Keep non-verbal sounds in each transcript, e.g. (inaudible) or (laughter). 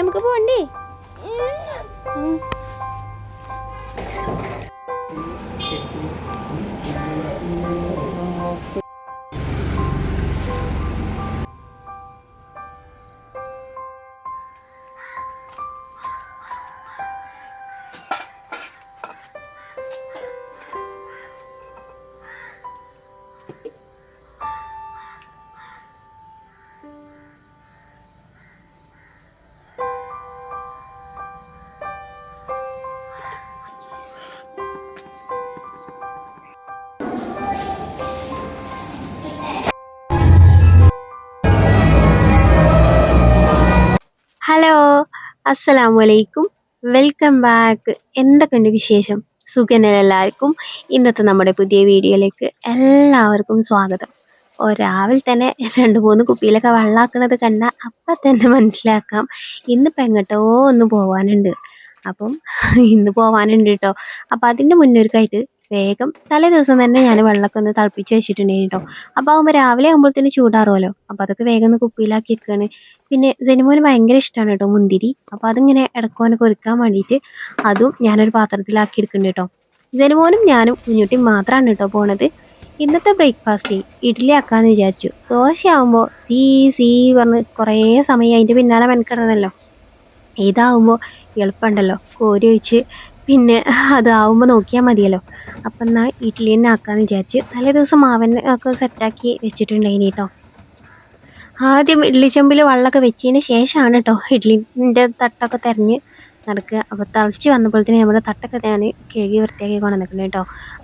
നമുക്ക് പോണ്ടേ? ഹലോ അസ്സലാമു അലൈക്കും വെൽക്കം ബാക്ക്. എന്തൊക്കെയുണ്ട് വിശേഷം? സുഖനെല്ലാവർക്കും ഇന്നത്തെ നമ്മുടെ പുതിയ വീഡിയോയിലേക്ക് എല്ലാവർക്കും സ്വാഗതം. ഓ തന്നെ രണ്ട് മൂന്ന് കുപ്പിയിലൊക്കെ വെള്ളമാക്കണത് കണ്ട അപ്പം തന്നെ മനസ്സിലാക്കാം. ഇന്നിപ്പോൾ എങ്ങോട്ടോ ഒന്ന് പോവാനുണ്ട്. അപ്പം ഇന്ന് പോവാനുണ്ട് കേട്ടോ അപ്പം അതിന്റെ മുന്നൊരുക്കായിട്ട് വേഗം തലേ ദിവസം തന്നെ ഞാൻ വെള്ളമൊക്കെ ഒന്ന് തിളപ്പിച്ച് വെച്ചിട്ടുണ്ടായിരുന്നു കേട്ടോ അപ്പോൾ ആകുമ്പോൾ രാവിലെ ആകുമ്പോഴത്തേന് ചൂടാറുമല്ലോ അപ്പോൾ അതൊക്കെ വേഗം ഒന്ന് കുപ്പിയിലാക്കി വെക്കുകയാണ് പിന്നെ ജനുമോന് ഭയങ്കര ഇഷ്ടമാണ് കേട്ടോ മുന്തിരി. അപ്പോൾ അതിങ്ങനെ ഇടക്കോനൊക്കെ ഒരുക്കാൻ വേണ്ടിയിട്ട് അതും ഞാനൊരു പാത്രത്തിലാക്കി എടുക്കുന്നുണ്ട് കേട്ടോ ജനുമോനും ഞാനും കുഞ്ഞുട്ടിയും മാത്രമാണ് കേട്ടോ പോണത്. ഇന്നത്തെ ബ്രേക്ക്ഫാസ്റ്റ് ഇഡ്ഡലി ആക്കാന്ന് വിചാരിച്ചു. ദോശയാകുമ്പോൾ സീ സീ പറഞ്ഞ് കുറേ സമയം അതിന്റെ പിന്നാലെ മെനക്കിടണമല്ലോ ഇതാവുമ്പോൾ എളുപ്പമുണ്ടല്ലോ കോരി ഒഴിച്ച് പിന്നെ അതാവുമ്പോൾ നോക്കിയാൽ മതിയല്ലോ. അപ്പം എന്നാൽ ഇഡ്ഡലി തന്നെ ആക്കാമെന്ന് വിചാരിച്ച് തലേ ദിവസം മാവൻ ഒക്കെ സെറ്റാക്കി വെച്ചിട്ടുണ്ടായിനി കേട്ടോ ആദ്യം ഇഡ്ഡലി ചെമ്പിൽ വെള്ളമൊക്കെ വെച്ചതിന് ശേഷമാണ് കേട്ടോ ഇഡ്ഡലിന്റെ തട്ടൊക്കെ തിരഞ്ഞ് നടക്കുക. അപ്പോൾ തിളച്ച് വന്നപ്പോഴത്തേന് നമ്മുടെ തട്ടൊക്കെ ഞാൻ കഴുകി വൃത്തിയാക്കി കൊണ്ടുവന്നിട്ടുണ്ട് കേട്ടോ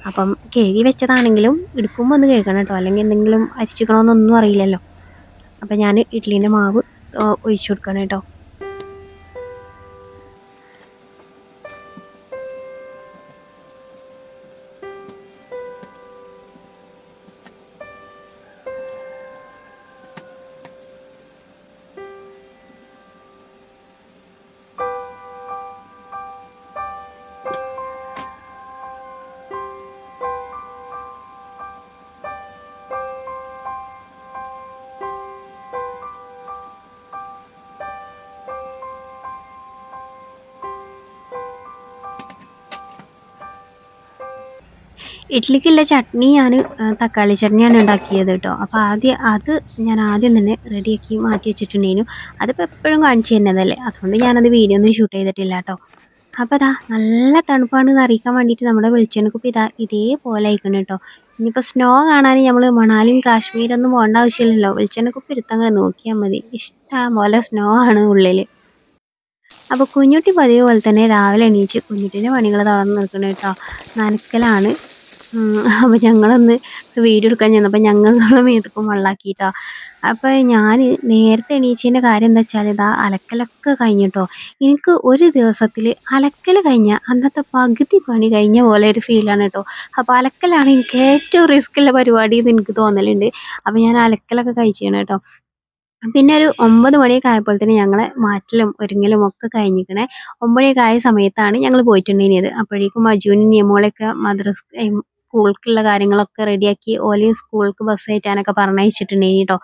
അപ്പം കഴുകി വെച്ചതാണെങ്കിലും എടുക്കുമ്പോൾ ഒന്ന് കഴുകണം കേട്ടോ അല്ലെങ്കിൽ എന്തെങ്കിലും അരിച്ചിക്കണമെന്നൊന്നും അറിയില്ലല്ലോ. അപ്പം ഞാൻ ഇഡ്ഡലീന്റെ മാവ് ഒഴിച്ചു കൊടുക്കണം കേട്ടോ ഇഡ്ഡലിക്കുള്ള ചട്നി ഞാൻ തക്കാളി ചട്നിയാണ് ഉണ്ടാക്കിയത് കേട്ടോ. അപ്പോൾ ആദ്യം അത് ഞാൻ ആദ്യം തന്നെ റെഡിയാക്കി മാറ്റി വെച്ചിട്ടുണ്ടായിരുന്നു അതിപ്പോൾ എപ്പോഴും കാണിച്ചു തരുന്നതല്ലേ? അതുകൊണ്ട് ഞാനത് വീഡിയോ ഒന്നും ഷൂട്ട് ചെയ്തിട്ടില്ല കേട്ടോ. അപ്പോൾ അതാ നല്ല തണുപ്പാണെന്ന് അറിയിക്കാൻ വേണ്ടിയിട്ട് നമ്മുടെ വെളിച്ചെണ്ണക്കുപ്പ് ഇതാ ഇതേപോലെ ആയിക്കണം കേട്ടോ. ഇനിയിപ്പോൾ സ്നോ കാണാൻ നമ്മൾ മണാലിയും കാശ്മീരൊന്നും പോകേണ്ട ആവശ്യമില്ലല്ലോ. വെളിച്ചെണ്ണക്കുപ്പ് എടുത്തങ്ങനെ നോക്കിയാൽ മതി. ഇഷ്ടം പോലെ സ്നോ ആണ് ഉള്ളിൽ അപ്പോൾ കുഞ്ഞുട്ടി പതിവ് പോലെ തന്നെ രാവിലെ എണീച്ച് കുഞ്ഞുട്ടിന്റെ പണികൾ തുടർന്ന് നിൽക്കണം കേട്ടോ. നനക്കലാണ്. അപ്പോൾ ഞങ്ങളൊന്ന് വീഡിയോ എടുക്കാൻ ചെന്നപ്പോൾ ഞങ്ങളുടെ മേത്തക്കും വെള്ളാക്കിയിട്ടോ അപ്പോൾ ഞാൻ നേരത്തെ എണീച്ചതിന്റെ കാര്യം എന്താ വെച്ചാൽ ഇതാ അലക്കലൊക്കെ കഴിഞ്ഞിട്ടോ. എനിക്ക് ഒരു ദിവസത്തിൽ അലക്കൽ കഴിഞ്ഞ അന്നത്തെ പകുതി പണി കഴിഞ്ഞ പോലെ ഒരു ഫീലാണ് കേട്ടോ. അപ്പോൾ അലക്കലാണ് എനിക്ക് ഏറ്റവും റിസ്ക്കുള്ള പരിപാടി എന്ന് എനിക്ക് തോന്നലുണ്ട്. അപ്പോൾ ഞാൻ അലക്കലൊക്കെ കഴിച്ചാണ് കേട്ടോ. പിന്നെ ഒരു ഒമ്പത് മണിയൊക്കെ ആയപ്പോഴത്തേന് ഞങ്ങൾ മാറ്റലും ഒരുങ്ങലും ഒക്കെ കഴിഞ്ഞിക്കണേ ഒമ്പണിയൊക്കെ ആയ സമയത്താണ് ഞങ്ങൾ പോയിട്ടുണ്ടായിരുന്നത്. അപ്പോഴേക്കും മജുവിനും നിയമങ്ങളൊക്കെ മദ്രസ് സ്കൂൾക്കുള്ള കാര്യങ്ങളൊക്കെ റെഡിയാക്കി ഓലെയും സ്കൂൾക്ക് ബസ് കയറ്റാനൊക്കെ പറഞ്ഞയച്ചിട്ടുണ്ടായിരുന്നു കേട്ടോ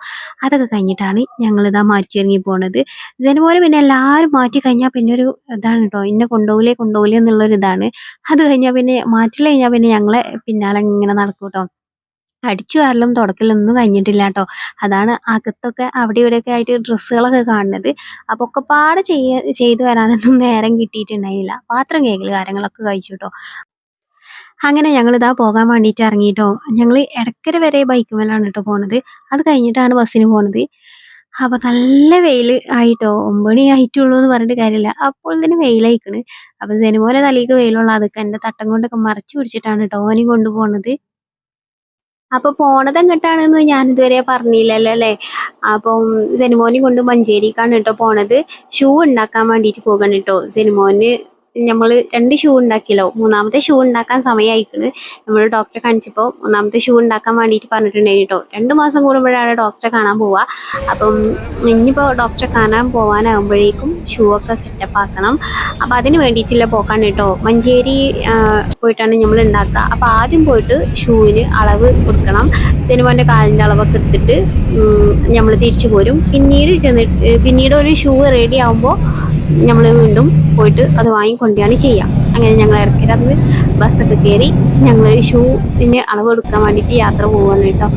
അതൊക്കെ കഴിഞ്ഞിട്ടാണ് ഞങ്ങളിതാ മാറ്റി ഇറങ്ങി പോണത്. ജനപോലെ പിന്നെ എല്ലാവരും മാറ്റി കഴിഞ്ഞാൽ പിന്നെ ഒരു ഇതാണ് കേട്ടോ ഇന്നെ കൊണ്ടുപോകില്ലേ കൊണ്ടുപോകില്ലേ എന്നുള്ളൊരു ഇതാണ് അത് കഴിഞ്ഞാൽ പിന്നെ മാറ്റില്ല കഴിഞ്ഞാൽ പിന്നെ ഞങ്ങളെ പിന്നാലെ ഇങ്ങനെ നടക്കും കേട്ടോ അടിച്ചു വാരലും തുടക്കലൊന്നും കഴിഞ്ഞിട്ടില്ല കേട്ടോ അതാണ് അകത്തൊക്കെ അവിടെ ഇവിടെയൊക്കെ ആയിട്ട് ഡ്രസ്സുകളൊക്കെ കാണുന്നത്. അപ്പോൾ ഒക്കെ പാടെ ചെയ്യ ചെയ്തു വരാനൊന്നും നേരം കിട്ടിയിട്ടുണ്ടായില്ല. പാത്രം കേക്കൽ കാര്യങ്ങളൊക്കെ കഴിച്ചു കേട്ടോ അങ്ങനെ ഞങ്ങളിതാ പോകാൻ വേണ്ടിയിട്ട് ഇറങ്ങിയിട്ടോ ഞങ്ങൾ ഇടക്കര വരെ ബൈക്ക് മേലാണ് കേട്ടോ പോണത്. അത് കഴിഞ്ഞിട്ടാണ് ബസ്സിന് പോണത്. അപ്പൊ നല്ല വെയിൽ ആയിട്ടോ. ഒമ്പണി ആയിട്ടുള്ളൂ എന്ന് പറഞ്ഞിട്ട് കാര്യമില്ല. അപ്പോൾ തന്നെ വെയിലായിക്കണ്. അപ്പൊ ഇതിനുപോലെ തലേക്ക് വെയിലുള്ള അതൊക്കെ എന്റെ തട്ടം കൊണ്ടൊക്കെ മറച്ചു പിടിച്ചിട്ടാണ് കേട്ടോ ഓനെയും കൊണ്ടുപോണത് അപ്പൊ പോണത് എങ്ങോട്ടാണെന്ന് ഞാൻ ഇതുവരെ പറഞ്ഞില്ലല്ലോ അല്ലേ അപ്പം സെനിമോനെ കൊണ്ട് മഞ്ചേരിക്കാണ് കേട്ടോ പോണത്. ഷൂ ഉണ്ടാക്കാൻ വേണ്ടിയിട്ട് പോകണം കേട്ടോ. സെനിമോന് നമ്മൾ രണ്ട് ഷൂ ഉണ്ടാക്കിയല്ലോ. മൂന്നാമത്തെ ഷൂ ഉണ്ടാക്കാൻ സമയമായിക്കണ് നമ്മൾ ഡോക്ടറെ കാണിച്ചപ്പോൾ മൂന്നാമത്തെ ഷൂ ഉണ്ടാക്കാൻ വേണ്ടിയിട്ട് പറഞ്ഞിട്ടുണ്ടായി കേട്ടോ രണ്ട് മാസം കൂടുമ്പോഴാണ് ഡോക്ടറെ കാണാൻ പോവുക അപ്പം ഇനിയിപ്പോൾ ഡോക്ടറെ കാണാൻ പോകാനാകുമ്പോഴേക്കും ഷൂ ഒക്കെ സെറ്റപ്പ് ആക്കണം. അപ്പം അതിന് വേണ്ടിയിട്ടുള്ള പോക്കാണ് കേട്ടോ മഞ്ചേരി പോയിട്ടാണ് നമ്മൾ ഉണ്ടാക്കുക അപ്പം ആദ്യം പോയിട്ട് ഷൂവിന് അളവ് കൊടുക്കണം. സിനിമന്റെ കാലിന്റെ അളവൊക്കെ എടുത്തിട്ട് നമ്മൾ തിരിച്ചു പോരും. പിന്നീട് ചെന്നിട്ട് പിന്നീട് ഒരു ഷൂ റെഡി ആകുമ്പോൾ നമ്മൾ വീണ്ടും പോയിട്ട് അത് വാങ്ങിക്കൊണ്ടാണ് ചെയ്യുക അങ്ങനെ ഞങ്ങൾ ഇറക്കിയത് ബസ്സൊക്കെ കയറി ഞങ്ങൾ ഷൂവിന്റെ അളവ് എടുക്കാൻ വേണ്ടിയിട്ട് യാത്ര പോവുകയാണ് കേട്ടോ.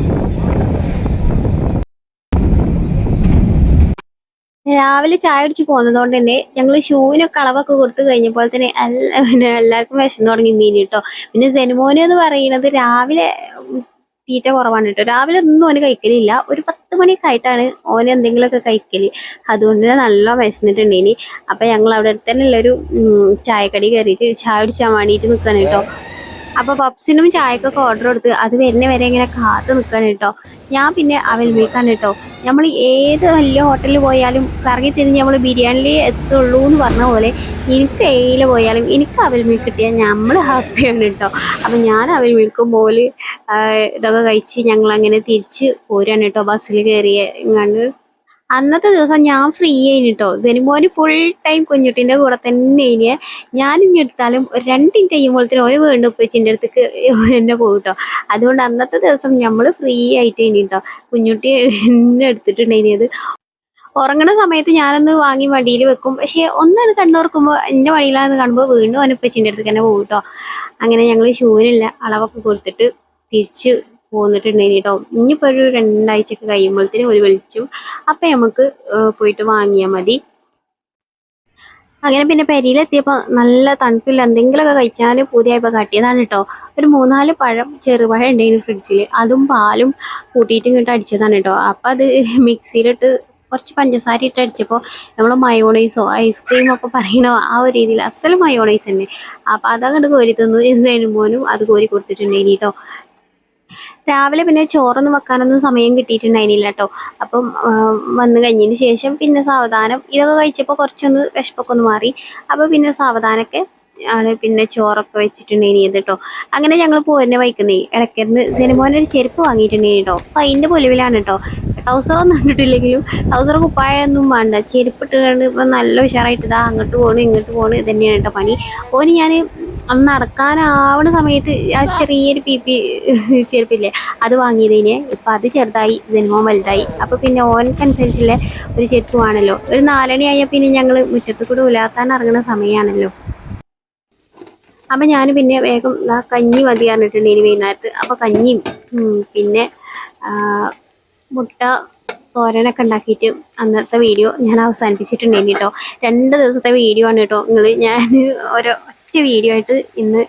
രാവിലെ ചായ അടിച്ച് പോകുന്നതുകൊണ്ട് തന്നെ ഞങ്ങൾ ഷൂവിനൊക്കെ അളവൊക്കെ കൊടുത്തു കഴിഞ്ഞപ്പോൾ തന്നെ എല്ലാ പിന്നെ എല്ലാവർക്കും വിശന്നു തുടങ്ങി നീനി കേട്ടോ. പിന്നെ സെനിമോന് എന്ന് പറയുന്നത് രാവിലെ തീറ്റ കുറവാണ് കേട്ടോ. രാവിലെ ഒന്നും ഓന് കഴിക്കലില്ല. ഒരു പത്ത് മണിയൊക്കെ ആയിട്ടാണ് ഓന് എന്തെങ്കിലുമൊക്കെ കഴിക്കൽ. അതുകൊണ്ട് തന്നെ നല്ല വിശന്നിട്ടുണ്ട് ഇനി. അപ്പൊ ഞങ്ങൾ അവിടെ തന്നെ ഉള്ളൊരു ചായക്കടി കയറിയിട്ട് ചായ കുടിച്ചാൻ വേണ്ടിയിട്ട് നിൽക്കണം കേട്ടോ. അപ്പൊ പപ്സിനും ചായക്കൊക്കെ ഓർഡർ കൊടുത്ത് അത് വരുന്ന വരെ ഇങ്ങനെ കാത്തു നിൽക്കണം കേട്ടോ ഞാൻ പിന്നെ അവൽ മീക്കാണ് കേട്ടോ നമ്മൾ ഏത് വലിയ ഹോട്ടലിൽ പോയാലും കറങ്ങി തിരിഞ്ഞ് നമ്മൾ ബിരിയാണിയിൽ എത്തുള്ളൂ എന്ന് പറഞ്ഞ പോലെ എനിക്ക് എയിൽ പോയാലും എനിക്ക് അവൽ മീക്ക് കിട്ടിയാൽ നമ്മൾ ഹാപ്പിയാണ് കേട്ടോ അപ്പം ഞാൻ അവൽ മീൽക്കും പോലെ ഇതൊക്കെ കഴിച്ച് ഞങ്ങൾ അങ്ങനെ തിരിച്ച് പോരാണ് കേട്ടോ ബസ്സിൽ കയറിയ ഇങ്ങാണ്ട് അന്നത്തെ ദിവസം ഞാൻ ഫ്രീ ആയിന് കേട്ടോ ജനിമോന് ഫുൾ ടൈം കുഞ്ഞുട്ടിന്റെ കൂടെ തന്നെ ഇനി ഞാൻ ഇനി എടുത്താലും ഒരു രണ്ട് മിനിറ്റ് കഴിയുമ്പോഴത്തേനും ഒരു വീണ്ടും ഉപ്പച്ചിന്റെ അടുത്തേക്ക് എന്നെ പോകും കേട്ടോ അതുകൊണ്ട് അന്നത്തെ ദിവസം നമ്മൾ ഫ്രീ ആയിട്ട് ഇനി കേട്ടോ കുഞ്ഞുട്ടി എന്നെ അത്. ഉറങ്ങണ സമയത്ത് ഞാനൊന്ന് വാങ്ങി വടിയിൽ വെക്കും. പക്ഷേ ഒന്നാണ് കണ്ണോർക്കുമ്പോൾ എന്റെ വടിയിലാണെന്ന് കാണുമ്പോൾ വീണ്ടും അവൻ അടുത്തേക്ക് തന്നെ പോകും കേട്ടോ അങ്ങനെ ഞങ്ങൾ ഷൂവിനുള്ള അളവൊക്കെ കൊടുത്തിട്ട് തിരിച്ച് പോന്നിട്ടുണ്ടായിനി കേട്ടോ. ഇനിയിപ്പോൾ ഒരു രണ്ടാഴ്ചയൊക്കെ കഴിയുമ്പോഴത്തേനും ഒരു വെളിച്ചും. അപ്പം നമുക്ക് പോയിട്ട് വാങ്ങിയാൽ മതി. അങ്ങനെ പിന്നെ പെരിയിലെത്തിയപ്പോൾ നല്ല തണുപ്പില്ല. എന്തെങ്കിലുമൊക്കെ കഴിച്ചാൽ പുതിയപ്പോൾ കട്ടിയതാണ് കേട്ടോ. ഒരു മൂന്നാൽ പഴം ചെറുപഴം ഉണ്ടായിരുന്നു ഫ്രിഡ്ജിൽ അതും പാലും കൂട്ടിയിട്ടും ഇങ്ങോട്ട് അടിച്ചതാണ് കേട്ടോ. അപ്പം അത് മിക്സിയിലിട്ട് കുറച്ച് പഞ്ചസാര ഇട്ട് അടിച്ചപ്പോൾ നമ്മൾ മയോണൈസോ ഐസ്ക്രീമോ ഒക്കെ പറയണോ ആ ഒരു രീതിയിൽ അസൽ മയോണൈസ് തന്നെ. അപ്പം അതങ്ങോട്ട് കോരി തന്നു. സെനുമോനും അത് കോരി കൊടുത്തിട്ടുണ്ടെങ്കിൽ കേട്ടോ. രാവിലെ പിന്നെ ചോറൊന്നും വെക്കാനൊന്നും സമയം കിട്ടിയിട്ടുണ്ടായിരുന്നില്ല കേട്ടോ അപ്പം വന്നു കഴിഞ്ഞതിന് ശേഷം പിന്നെ സാവധാനം ഇതൊക്കെ കഴിച്ചപ്പോൾ കുറച്ചൊന്ന് വിശപ്പൊക്കെ ഒന്ന് മാറി. അപ്പോൾ പിന്നെ സാവധാനമൊക്കെ ആണ് പിന്നെ ചോറൊക്കെ വെച്ചിട്ടുണ്ടായിരുന്നു കേട്ടോ അങ്ങനെ ഞങ്ങൾ പോരുന്ന വൈക്കുന്നേ ഇടയ്ക്കിരുന്ന് സിനിമോന്റെ ഒരു ചെരുപ്പ് വാങ്ങിയിട്ടുണ്ടായിരുന്നു കേട്ടോ അപ്പം അതിന്റെ പൊലിവിലാണ് കേട്ടോ ട്രൗസറൊന്നും ഇട്ടിട്ടില്ലെങ്കിലും ട്രൗസർ കുപ്പായൊന്നും വേണ്ട. ചെരുപ്പ് ഇട്ടുകൊണ്ട് ഇപ്പം നല്ല ഉഷാറായിട്ട് ഇതാ അങ്ങോട്ട് പോകണം ഇങ്ങോട്ട് പോകണം ഇത് തന്നെയാണ് കേട്ടോ പണി. ഓന് ഞാൻ അന്ന് നടക്കാനാവണ സമയത്ത് ആ ചെറിയൊരു പി പി ചെരുപ്പില്ലേ അത് വാങ്ങിയതിന്. ഇപ്പം അത് ചെറുതായി ജന്മം വലുതായി. അപ്പോൾ പിന്നെ ഓനക്കനുസരിച്ചുള്ള ഒരു ചെരുപ്പ് വേണമല്ലോ ഒരു നാലണി ആയാൽ പിന്നെ ഞങ്ങൾ മുറ്റത്ത് കൂടെ ഉലാത്താൻ ഇറങ്ങുന്ന സമയമാണല്ലോ അപ്പം ഞാൻ പിന്നെ വേഗം കഞ്ഞി മതി പറഞ്ഞിട്ടുണ്ട് ഇനി വൈകുന്നേരത്ത്. അപ്പോൾ കഞ്ഞിയും പിന്നെ മുട്ട തോരനൊക്കെ ഉണ്ടാക്കിയിട്ട് അന്നത്തെ വീഡിയോ ഞാൻ അവസാനിപ്പിച്ചിട്ടുണ്ടായിരുന്നു കേട്ടോ രണ്ട് ദിവസത്തെ വീഡിയോ ആണ് കേട്ടോ നിങ്ങൾ ഞാൻ ഓരോ ഒറ്റ വീഡിയോ ആയിട്ട് ഇന്ന്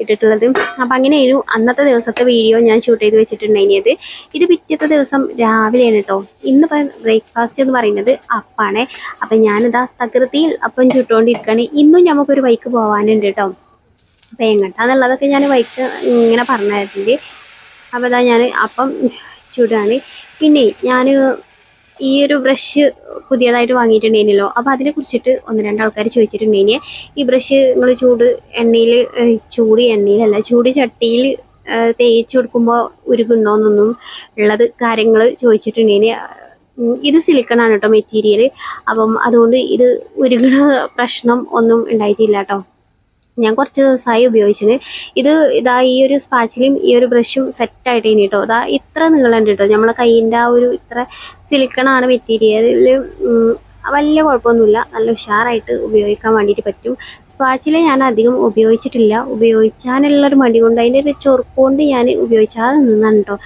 ഇട്ടിട്ടുള്ളത്. അപ്പം അങ്ങനെയായിരുന്നു അന്നത്തെ ദിവസത്തെ വീഡിയോ ഞാൻ ഷൂട്ട് ചെയ്ത് വെച്ചിട്ടുണ്ടായിരുന്നത്. ഇത് പിറ്റത്തെ ദിവസം രാവിലെയാണ് കേട്ടോ ഇന്ന് ബ്രേക്ക്ഫാസ്റ്റ് എന്ന് പറയുന്നത് അപ്പാണ്. അപ്പം ഞാനിതാ തകൃതിയിൽ അപ്പം ചുട്ടുകൊണ്ടിരിക്കുകയാണ് ഇന്നും നമുക്കൊരു ബൈക്ക് പോകാനുണ്ട് കേട്ടോ അപ്പം എങ്ങോട്ടാന്നുള്ളതൊക്കെ ഞാൻ ബൈക്ക് ഇങ്ങനെ പറഞ്ഞായിരുന്നു അപ്പോൾ ഇതാ ഞാൻ അപ്പം ചുടുകയാണ് പിന്നെ ഞാൻ ഈ ഒരു ബ്രഷ് പുതിയതായിട്ട് വാങ്ങിയിട്ടുണ്ടെങ്കിലോ അപ്പോൾ അതിനെ കുറിച്ചിട്ട് ഒന്ന് രണ്ട് ആൾക്കാർ ഈ ബ്രഷ് നിങ്ങൾ ചൂട് എണ്ണയിൽ ചൂട് എണ്ണയിലല്ല ചൂട് ചട്ടിയിൽ തേച്ച് കൊടുക്കുമ്പോൾ ഉരുകുണ്ടോന്നൊന്നും ഉള്ളത് കാര്യങ്ങൾ ചോദിച്ചിട്ടുണ്ടെങ്കിൽ ഇത് ഇത് സിലിക്കണാണ് കേട്ടോ മെറ്റീരിയൽ അപ്പം അതുകൊണ്ട് ഇത് ഉരുകണ പ്രശ്നം ഒന്നും ഉണ്ടായിട്ടില്ല കേട്ടോ ഞാൻ കുറച്ച് ദിവസമായി ഉപയോഗിച്ചത് ഇത് ഇതാ ഈ ഒരു സ്പാച്ചിലും ഈ ഒരു ബ്രഷും സെറ്റായിട്ട് ഇനി കേട്ടോ ഇതാ ഇത്ര നീളം കേട്ടോ നമ്മളെ കയ്യിന്റെ ആ ഒരു ഇത്ര സിലിക്കണാണ് മെറ്റീരിയൽ വലിയ കുഴപ്പമൊന്നുമില്ല. നല്ല ഉഷാറായിട്ട് ഉപയോഗിക്കാൻ വേണ്ടിയിട്ട് പറ്റും. സ്പാച്ചില ഞാൻ അധികം ഉപയോഗിച്ചിട്ടില്ല. ഉപയോഗിച്ചാനുള്ളൊരു മടി കൊണ്ട് അതിന്റെ ഒരു ചൊറുക്കൊണ്ട് ഞാൻ ഉപയോഗിച്ചാതെ നിന്നാണ് കേട്ടോ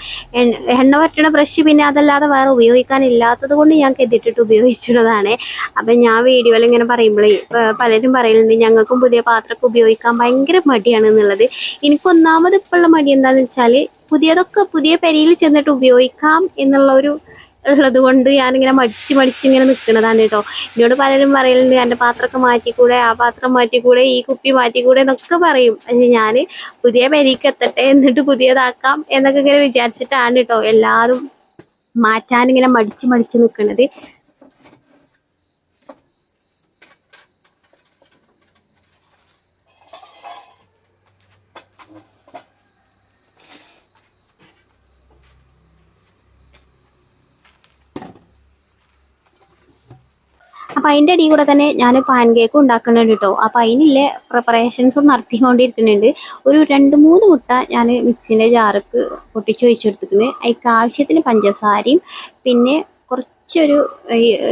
എണ്ണ എണ്ണ ബ്രഷ് പിന്നെ അതല്ലാതെ വേറെ ഉപയോഗിക്കാനില്ലാത്തത് കൊണ്ട് ഞാൻ കെതിട്ടിട്ട് ഉപയോഗിച്ചിട്ടുള്ളതാണ് അപ്പം ഞാൻ വീഡിയോയിൽ ഇങ്ങനെ പറയുമ്പോഴേ പലരും പറയലുണ്ട് ഞങ്ങൾക്കും പുതിയ പാത്രമൊക്കെ ഉപയോഗിക്കാൻ ഭയങ്കര മടിയാണ് എന്നുള്ളത്. എനിക്ക് ഒന്നാമത് ഇപ്പോഴുള്ള മടി എന്താണെന്ന് വെച്ചാൽ പുതിയതൊക്കെ പുതിയ പെരിയിൽ ചെന്നിട്ട് ഉപയോഗിക്കാം എന്നുള്ള ഒരു ഉള്ളത് കൊണ്ട് ഞാനിങ്ങനെ മടിച്ച് മടിച്ച് ഇങ്ങനെ നിൽക്കുന്നതാണ് കേട്ടോ. എന്നോട് പലരും പറയലുണ്ട് എന്റെ പാത്രമൊക്കെ മാറ്റിക്കൂടെ? ആ പാത്രം മാറ്റിക്കൂടെ? ഈ കുപ്പി മാറ്റിക്കൂടെ? എന്നൊക്കെ പറയും. പക്ഷെ ഞാൻ പുതിയ പെരിക്ക് എത്തട്ടെ എന്നിട്ട് പുതിയതാക്കാം എന്നൊക്കെ ഇങ്ങനെ വിചാരിച്ചിട്ടാണ് കേട്ടോ എല്ലാതും മാറ്റാനിങ്ങനെ മടിച്ച് മടിച്ച് നിൽക്കുന്നത് അപ്പം അതിന്റെ അടിയിൽ കൂടെ തന്നെ ഞാൻ പാൻ കേക്ക് ഉണ്ടാക്കുന്നുണ്ട് കേട്ടോ അപ്പം അതിനുള്ള പ്രിപ്പറേഷൻസും നടത്തിക്കൊണ്ടിരിക്കുന്നുണ്ട്. ഒരു രണ്ട് മൂന്ന് മുട്ട ഞാൻ മിക്സിന്റെ ജാർക്ക് പൊട്ടിച്ച് വെച്ചെടുത്തിട്ടുണ്ട് അതിക്ക് ആവശ്യത്തിന് പഞ്ചസാരയും പിന്നെ കുറച്ചൊരു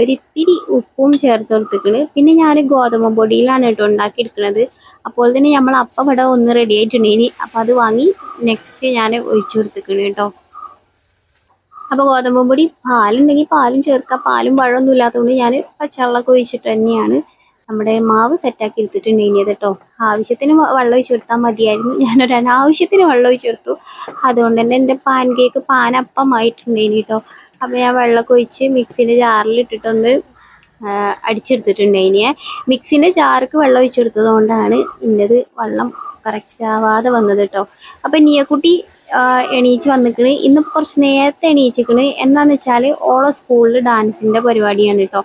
ഒരിത്തിരി ഉപ്പും ചേർത്ത് കൊടുത്തിട്ടുണ്ട്. പിന്നെ ഞാൻ ഗോതമ്പ് പൊടിയിലാണ് കേട്ടോ ഉണ്ടാക്കിയെടുക്കുന്നത്. അപ്പോൾ തന്നെ നമ്മൾ അപ്പം ഇവിടെ ഒന്ന് റെഡി ആയിട്ടുണ്ട്. ഇനി അപ്പോൾ അത് വാങ്ങി നെക്സ്റ്റ് ഞാൻ ഒഴിച്ചു കൊടുത്തിട്ടുണ്ട് കേട്ടോ അപ്പോൾ ഗോതമ്പ് പൊടി പാലുണ്ടെങ്കിൽ പാലും ചേർക്കാം. പാലും പഴമൊന്നും ഇല്ലാത്തതുകൊണ്ട് ഞാൻ പച്ചവെള്ളമൊക്കെ ഒഴിച്ചിട്ട് തന്നെയാണ് നമ്മുടെ മാവ് സെറ്റാക്കി എടുത്തിട്ടുണ്ട് ഇനി കേട്ടോ ആവശ്യത്തിന് വെള്ളം ഒഴിച്ചു കൊടുത്താൽ മതിയായിരുന്നു. (laughs) ഞാനൊരു അനാവശ്യത്തിന് വെള്ളം ഒഴിച്ചു കൊടുത്തു. അതുകൊണ്ട് തന്നെ എന്റെ പാൻ കേക്ക് പാനപ്പമായിട്ടുണ്ട് ഇനി കേട്ടോ അപ്പോൾ ഞാൻ വെള്ളമൊക്കെ ഒഴിച്ച് മിക്സിന്റെ ജാറിൽ ഇട്ടിട്ടൊന്ന് ആ, അടിച്ചെടുത്തിട്ടുണ്ട് ഇനിയെ മിക്സിന്റെ ജാർക്ക് വെള്ളം ഒഴിച്ചു കൊടുത്തത് കൊണ്ടാണ് ഇന്നത് വെള്ളം കറക്റ്റ് ആവാതെ വന്നത് കേട്ടോ അപ്പം നിയക്കുട്ടി എണീച്ച് വന്നിക്കണ്. ഇന്ന് കുറച്ച് നേരത്തെ എണീച്ചിക്കണ്. എന്താന്ന് വെച്ചാൽ ഓളെ സ്കൂളിൽ ഡാൻസിന്റെ പരിപാടിയാണ് കേട്ടോ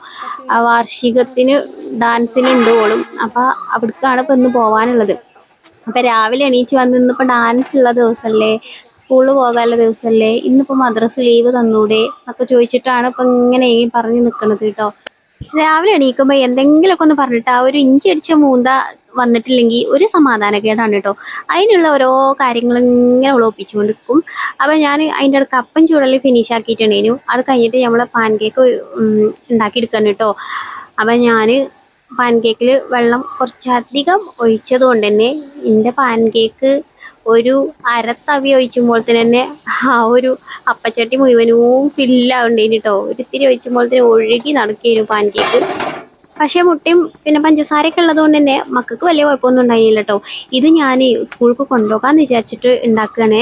ആ വാർഷികത്തിന് ഡാൻസിന് ഉണ്ട് ഓളും. അപ്പം അവിടേക്കാണ് ഇപ്പം ഇന്ന് പോകാനുള്ളത് അപ്പം രാവിലെ എണീച്ച് വന്ന് ഇന്നിപ്പോൾ ഡാൻസ് ഉള്ള ദിവസമല്ലേ സ്കൂളിൽ പോകാനുള്ള ദിവസമല്ലേ ഇന്നിപ്പോൾ മദ്രസ് ലീവ് തന്നൂടെ? എന്നൊക്കെ ചോദിച്ചിട്ടാണ് ഇപ്പം ഇങ്ങനെ പറഞ്ഞ് നിൽക്കണത് കേട്ടോ രാവിലെ എണീക്കുമ്പോൾ എന്തെങ്കിലുമൊക്കെ ഒന്ന് പറഞ്ഞിട്ട് ആ ഒരു ഇഞ്ചി അടിച്ച മൂന്ത വന്നിട്ടില്ലെങ്കിൽ ഒരു സമാധാനക്കേടാണ് കേട്ടോ. അതിനുള്ള ഓരോ കാര്യങ്ങൾ ഇങ്ങനെ ഒളിപ്പിച്ചുകൊണ്ട് അപ്പം ഞാൻ അതിന്റെ ഇടയ്ക്ക് അപ്പം ചൂടലിൽ ഫിനിഷ് ആക്കിയിട്ടുണ്ടേനു. അത് കഴിഞ്ഞിട്ട് നമ്മൾ പാൻ കേക്ക് ഉണ്ടാക്കിയെടുക്കണം കേട്ടോ. അപ്പം ഞാൻ പാൻ കേക്കിൽ വെള്ളം കുറച്ചധികം ഒഴിച്ചത് കൊണ്ട് തന്നെ എന്റെ പാൻ കേക്ക് ഒരു അരത്തവി ഒഴിച്ചുമ്പോൾ തന്നെ ആ ഒരു അപ്പച്ചട്ടി മുഴുവനും ഫില്ലാവുണ്ടേന് കേട്ടോ. ഒരു ഇത്തിരി ഒഴിച്ചുമ്പോൾ തന്നെ ഒഴുകി നടക്കേനു പാൻ കേക്ക് പക്ഷേ മുട്ടയും പിന്നെ പഞ്ചസാരയൊക്കെ ഉള്ളത് കൊണ്ട് തന്നെ മക്കൾക്ക് വലിയ കുഴപ്പമൊന്നും ഉണ്ടായില്ല കേട്ടോ ഇത് ഞാൻ സ്കൂൾക്ക് കൊണ്ടുപോകാന്ന് വിചാരിച്ചിട്ട് ഉണ്ടാക്കുകയാണേ.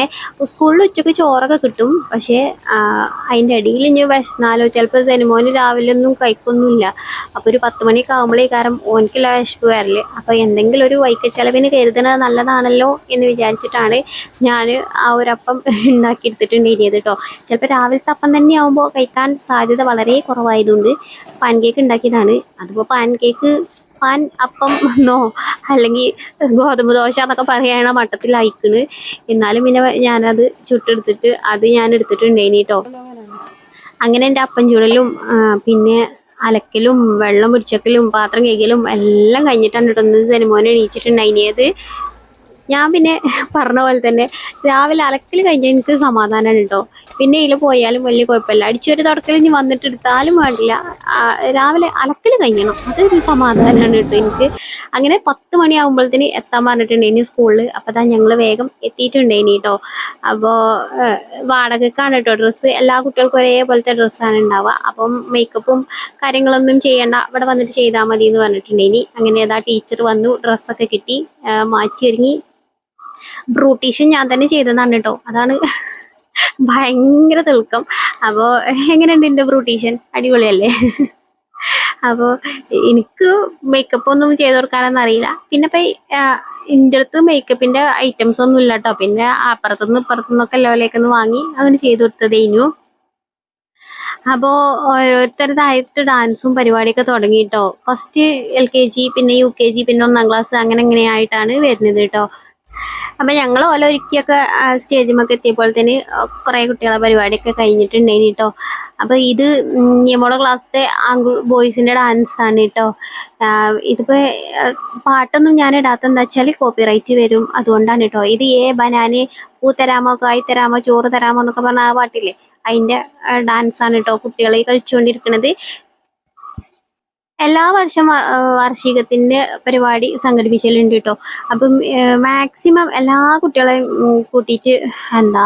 സ്കൂളിൽ ഉച്ചയ്ക്ക് ചോറൊക്കെ കിട്ടും. പക്ഷേ അതിന്റെ ഇടയിൽ ഇനി വിശന്നാലോ ചിലപ്പോൾ സിനിമോന് രാവിലെ ഒന്നും കഴിക്കൊന്നുമില്ല. അപ്പോൾ ഒരു പത്ത് മണിയൊക്കെ ആകുമ്പോഴേ കാരണം ഓനിക്കുള്ള വിശപ്പ് വരൽ. അപ്പോൾ എന്തെങ്കിലും ഒരു വൈക്കച്ചെലവിന് കരുതണത് നല്ലതാണല്ലോ എന്ന് വിചാരിച്ചിട്ടാണ് ഞാൻ ആ ഒരു അപ്പം ഇനിയത് കേട്ടോ ചിലപ്പോൾ രാവിലത്തെ അപ്പം തന്നെ ആകുമ്പോൾ കഴിക്കാൻ സാധ്യത വളരെ കുറവായതുകൊണ്ട് പാൻ കേക്ക് ഉണ്ടാക്കിയതാണ്. അതിപ്പോൾ പാൻ കേക്ക് പാൻ അപ്പം എന്നോ അല്ലെങ്കിൽ ഗോതമ്പ് ദോശ എന്നൊക്കെ പറയണ മട്ടത്തിലായിക്കണ് എന്നാലും പിന്നെ ഞാനത് ചുട്ടെടുത്തിട്ട് അത് ഞാൻ എടുത്തിട്ടുണ്ടേനി കേട്ടോ അങ്ങനെ എന്റെ അപ്പം ചുഴലും പിന്നെ അലക്കലും വെള്ളം പിടിച്ചക്കലും പാത്രം കേക്കലും എല്ലാം കഴിഞ്ഞിട്ടാണ് കേട്ടോ ഒന്ന് സിനിമോനെ എണീച്ചിട്ടുണ്ടായിനിയത് ഞാൻ പിന്നെ പറഞ്ഞ പോലെ തന്നെ രാവിലെ അലക്കൽ കഴിഞ്ഞാൽ എനിക്ക് സമാധാനമാണ് കേട്ടോ പിന്നെ ഇതിൽ പോയാലും വലിയ കുഴപ്പമില്ല. അടിച്ചൊരു തുടക്കൽ ഇനി വന്നിട്ട് എടുത്താലും വേണ്ടില്ല. രാവിലെ അലക്കൽ കഴിയണം. അതൊരു സമാധാനമാണ് കേട്ടോ എനിക്ക്. അങ്ങനെ പത്ത് മണിയാകുമ്പോഴത്തേന് എത്താൻ പറഞ്ഞിട്ടുണ്ട് ഇനി സ്കൂളിൽ അപ്പോൾ തന്നെ ഞങ്ങൾ വേഗം എത്തിയിട്ടുണ്ട് ഇനി കേട്ടോ അപ്പോൾ വാടകക്കാണ് കേട്ടോ ഡ്രസ്സ്. എല്ലാ കുട്ടികൾക്കും ഒരേപോലത്തെ ഡ്രസ്സാണ് ഉണ്ടാവുക അപ്പം മേക്കപ്പും കാര്യങ്ങളൊന്നും ചെയ്യേണ്ട. ഇവിടെ വന്നിട്ട് ചെയ്താൽ മതി എന്ന് പറഞ്ഞിട്ടുണ്ട് ഇനി. അങ്ങനെ ഏതാ ടീച്ചർ വന്നു ഡ്രസ്സൊക്കെ കിട്ടി മാറ്റി ഒരുങ്ങി ബ്രൂട്ടീഷൻ ഞാൻ തന്നെ ചെയ്തതാണ് കേട്ടോ. അതാണ് ഭയങ്കര തിളക്കം. അപ്പോൾ എങ്ങനെയുണ്ട് എന്റെ ബ്രൂട്ടീഷൻ അടിപൊളിയല്ലേ? അപ്പോൾ എനിക്ക് മേക്കപ്പ് ഒന്നും ചെയ്ത് കൊടുക്കാനൊന്നും അറിയില്ല. പിന്നെ ഇപ്പം എന്റെ അടുത്ത് മേക്കപ്പിന്റെ ഐറ്റംസ് ഒന്നും ഇല്ല കേട്ടോ. പിന്നെ അപ്പുറത്തുനിന്ന് ഇപ്പുറത്തുനിന്നൊക്കെ ലെവലേക്കൊന്ന് വാങ്ങി അങ്ങനെ ചെയ്ത് കൊടുത്തതേനു അപ്പോൾ ഓരോരുത്തരുതായിട്ട് ഡാൻസും പരിപാടിയൊക്കെ തുടങ്ങി കേട്ടോ. ഫസ്റ്റ് എൽ കെ ജി പിന്നെ യു കെ ജി പിന്നെ ഒന്നാം ക്ലാസ് അങ്ങനെ എങ്ങനെയായിട്ടാണ് വരുന്നത് കേട്ടോ. അപ്പം ഞങ്ങൾ ഓല ഒരുക്കിയൊക്കെ സ്റ്റേജിമൊക്കെ എത്തിയപ്പോൾ തന്നെ കുറേ കുട്ടികളെ പരിപാടിയൊക്കെ കഴിഞ്ഞിട്ടുണ്ടായിന് കേട്ടോ അപ്പോൾ ഇത് ഞമ്മളെ ക്ലാസ്സിലെ ആങ്കു ബോയ്സിന്റെ ഡാൻസ് ആണ് കേട്ടോ ഇതിപ്പോൾ പാട്ടൊന്നും ഞാൻ ഇടാത്ത എന്താ വെച്ചാൽ കോപ്പിറൈറ്റ് വരും അതുകൊണ്ടാണ് കേട്ടോ ഇത് ഏ ബനാന് പൂ തരാമോ കായ് തരാമോ ചോറ് തരാമോ എന്നൊക്കെ പറഞ്ഞ ആ പാട്ടില്ലേ? അതിന്റെ ഡാൻസ് ആണ് കേട്ടോ കുട്ടികളെ കളിച്ചുകൊണ്ടിരിക്കുന്നത് എല്ലാ വർഷം വാർഷികത്തിന്റെ പരിപാടി സംഘടിപ്പിച്ചിട്ടുണ്ട് കേട്ടോ അപ്പം മാക്സിമം എല്ലാ കുട്ടികളെയും കൂട്ടിയിട്ട് എന്താ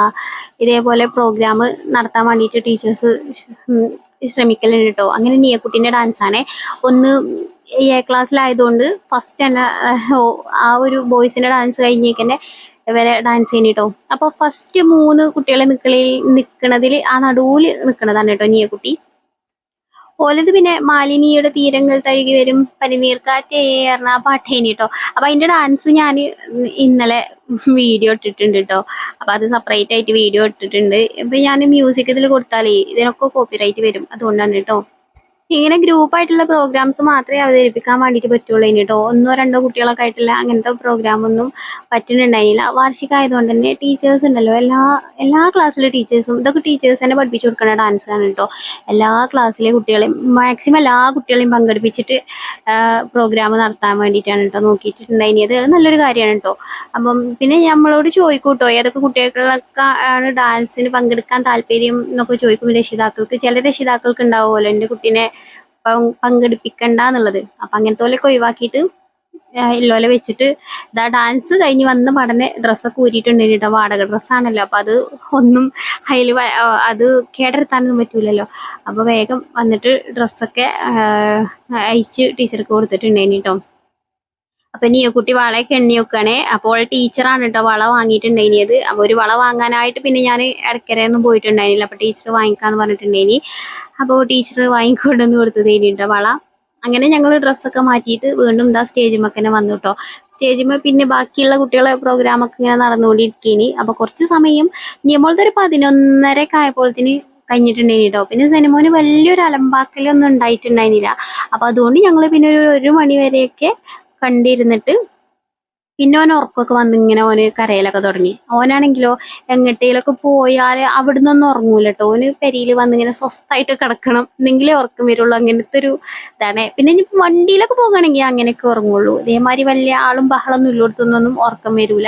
ഇതേപോലെ പ്രോഗ്രാം നടത്താൻ വേണ്ടിയിട്ട് ടീച്ചേഴ്സ് ശ്രമിക്കലുണ്ട് കേട്ടോ അങ്ങനെ നീയക്കുട്ടീന്റെ ഡാൻസ് ആണ്. ഒന്ന് എ ക്ലാസ്സിലായതുകൊണ്ട് ഫസ്റ്റ് തന്നെ ആ, ഒരു ബോയ്സിന്റെ ഡാൻസ് കഴിഞ്ഞേക്കന്നെ വരെ ഡാൻസ് ചെയ്യുന്നു കേട്ടോ അപ്പോൾ ഫസ്റ്റ് മൂന്ന് കുട്ടികളെ നിക്കളിൽ നിൽക്കണതിൽ ആ നടുവിൽ നിൽക്കണതാണ് കേട്ടോ നീയക്കുട്ടി. ഓലത് പിന്നെ മാലിനിയുടെ തീരങ്ങൾ തഴുകി വരും പനിനീർക്കാറ്റ് ആ പാട്ടേനി കേട്ടോ അപ്പൊ അതിന്റെ ഡാൻസ് ഞാൻ ഇന്നലെ വീഡിയോ ഇട്ടിട്ടുണ്ട് കേട്ടോ അപ്പൊ അത് സെപ്പറേറ്റ് ആയിട്ട് വീഡിയോ ഇട്ടിട്ടുണ്ട്. ഇപ്പൊ ഞാൻ മ്യൂസിക് ഇതിൽ കൊടുത്താലേ ഇതിനൊക്കെ കോപ്പിറൈറ്റ് വരും. അതുകൊണ്ടാണ് കേട്ടോ ഇങ്ങനെ ഗ്രൂപ്പായിട്ടുള്ള പ്രോഗ്രാംസ് മാത്രമേ അവതരിപ്പിക്കാൻ വേണ്ടിയിട്ട് പറ്റുള്ളൂ. ഇനി കേട്ടോ ഒന്നോ രണ്ടോ കുട്ടികളൊക്കെ ആയിട്ടുള്ള അങ്ങനത്തെ പ്രോഗ്രാം ഒന്നും പറ്റുന്നുണ്ടായില്ല. വാർഷികമായതുകൊണ്ട് തന്നെ ടീച്ചേഴ്സ് ഉണ്ടല്ലോ. എല്ലാ എല്ലാ ക്ലാസ്സിലെ ടീച്ചേഴ്സും ഇതൊക്കെ ടീച്ചേഴ്സ് തന്നെ പഠിപ്പിച്ചു കൊടുക്കുന്ന ഡാൻസ് ആണ് കേട്ടോ. എല്ലാ ക്ലാസ്സിലെ കുട്ടികളെയും മാക്സിമം എല്ലാ കുട്ടികളെയും പങ്കെടുപ്പിച്ചിട്ട് പ്രോഗ്രാം നടത്താൻ വേണ്ടിയിട്ടാണ് കേട്ടോ നോക്കിയിട്ടുണ്ടായിനി അത് നല്ലൊരു കാര്യമാണ് കേട്ടോ. അപ്പം പിന്നെ നമ്മളോട് ചോദിക്കും കേട്ടോ ഏതൊക്കെ കുട്ടികൾക്കൊക്കെ ആണ് ഡാൻസിന് പങ്കെടുക്കാൻ താല്പര്യം എന്നൊക്കെ ചോദിക്കും രക്ഷിതാക്കൾക്ക് ചില രക്ഷിതാക്കൾക്ക് ഉണ്ടാവുമല്ലോ. എന്റെ കുട്ടീനെ പങ്കെടുപ്പിക്കണ്ട എന്നുള്ളത് അപ്പം അങ്ങനത്തെ പോലെയൊക്കെ ഒഴിവാക്കിയിട്ട് ഇല്ലോലെ വെച്ചിട്ട് ഇതാ ഡാൻസ് കഴിഞ്ഞ് വന്ന പഠന ഡ്രസ്സൊക്കെ ഊരിയിട്ടുണ്ടായിരുന്നു കേട്ടോ വാടക ഡ്രസ്സാണല്ലോ അപ്പം അത് ഒന്നും അതിൽ അത് കേടരുത്താനൊന്നും പറ്റൂലല്ലോ. അപ്പോൾ വേഗം വന്നിട്ട് ഡ്രസ്സൊക്കെ അയച്ച് ടീച്ചർക്ക് കൊടുത്തിട്ടുണ്ടായിരുന്നു കേട്ടോ അപ്പൊ ഇനി കുട്ടി വളയൊക്കെ എണ്ണി വെക്കുകയാണേ. അപ്പോൾ ടീച്ചറാണ് കേട്ടോ വള വാങ്ങിയിട്ടുണ്ടായിനിയത്. അപ്പോൾ ഒരു വള വാങ്ങാനായിട്ട് പിന്നെ ഞാൻ ഇടക്കരയൊന്നും പോയിട്ടുണ്ടായിരുന്നില്ല അപ്പൊ ടീച്ചർ വാങ്ങിക്കാന്ന് പറഞ്ഞിട്ടുണ്ടായിനി. അപ്പോൾ ടീച്ചർ വാങ്ങിക്കൊണ്ടുവന്ന് കൊടുത്തതേനി കേട്ടോ വള. അങ്ങനെ ഞങ്ങൾ ഡ്രസ്സൊക്കെ മാറ്റിയിട്ട് വീണ്ടും ഇതാ സ്റ്റേജിമൊക്കെ തന്നെ വന്നു കേട്ടോ സ്റ്റേജിമ്മ പിന്നെ ബാക്കിയുള്ള കുട്ടികളെ പ്രോഗ്രാമൊക്കെ ഇങ്ങനെ നടന്നുകൊണ്ടിരിക്കേനി. അപ്പോൾ കുറച്ച് സമയം നിയമത്തെ ഒരു പതിനൊന്നരക്കെ ആയപ്പോഴത്തിന് കഴിഞ്ഞിട്ടുണ്ടായിനി കേട്ടോ പിന്നെ സിനിമോന് വലിയൊരു അലമ്പാക്കലൊന്നും ഉണ്ടായിട്ടുണ്ടായിരുന്നില്ല അപ്പോൾ അതുകൊണ്ട് ഞങ്ങൾ പിന്നെ ഒരു ഒരു മണി വരെയൊക്കെ കണ്ടിരുന്നിട്ട് പിന്നെ ഓൻ ഉറക്കമൊക്കെ വന്ന് ഇങ്ങനെ ഓന് കരയിലൊക്കെ തുടങ്ങി. ഓനാണെങ്കിലോ എങ്ങട്ടേലൊക്കെ പോയാൽ അവിടെ നിന്നൊന്നും ഉറങ്ങൂല കേട്ടോ ഓന് പെരിയിൽ വന്ന് ഇങ്ങനെ സ്വസ്ഥായിട്ട് കിടക്കണം. എന്നെങ്കിലേ ഉറക്കം വരുള്ളൂ. അങ്ങനത്തെ ഒരു ഇതാണ്. പിന്നെ ഇനി വണ്ടിയിലൊക്കെ പോകുകയാണെങ്കിൽ അങ്ങനെയൊക്കെ ഉറങ്ങുള്ളൂ. ഇതേമാതിരി വലിയ ആളും ബഹളമൊന്നും ഉള്ളിടത്തുനിന്നൊന്നും ഉറക്കം വരൂല.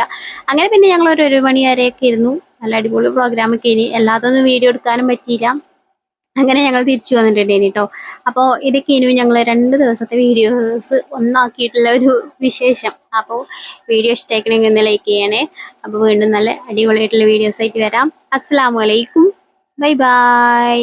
അങ്ങനെ പിന്നെ ഞങ്ങൾ ഒരു ഒരു മണി വരെയൊക്കെ ഇരുന്നു. നല്ല അടിപൊളി പ്രോഗ്രാമൊക്കെ ഇനി. എല്ലാതൊന്നും വീഡിയോ എടുക്കാനും പറ്റിയില്ല. അങ്ങനെ ഞങ്ങൾ തിരിച്ചു വന്നിട്ടുണ്ടായിരുന്നു കേട്ടോ അപ്പോൾ ഇതൊക്കെയാണ് ഞങ്ങൾ രണ്ട് ദിവസത്തെ വീഡിയോസ് ഒന്നാക്കിയിട്ടുള്ള ഒരു വിശേഷം. അപ്പോൾ വീഡിയോ ഇഷ്ടമാക്കണമെങ്കിൽ ഒന്ന് ലൈക്ക് ചെയ്യണേ. അപ്പോൾ വീണ്ടും നല്ല അടിപൊളിയായിട്ടുള്ള വീഡിയോസായിട്ട് വരാം. അസ്സാം വലൈക്കും ബൈ ബൈ.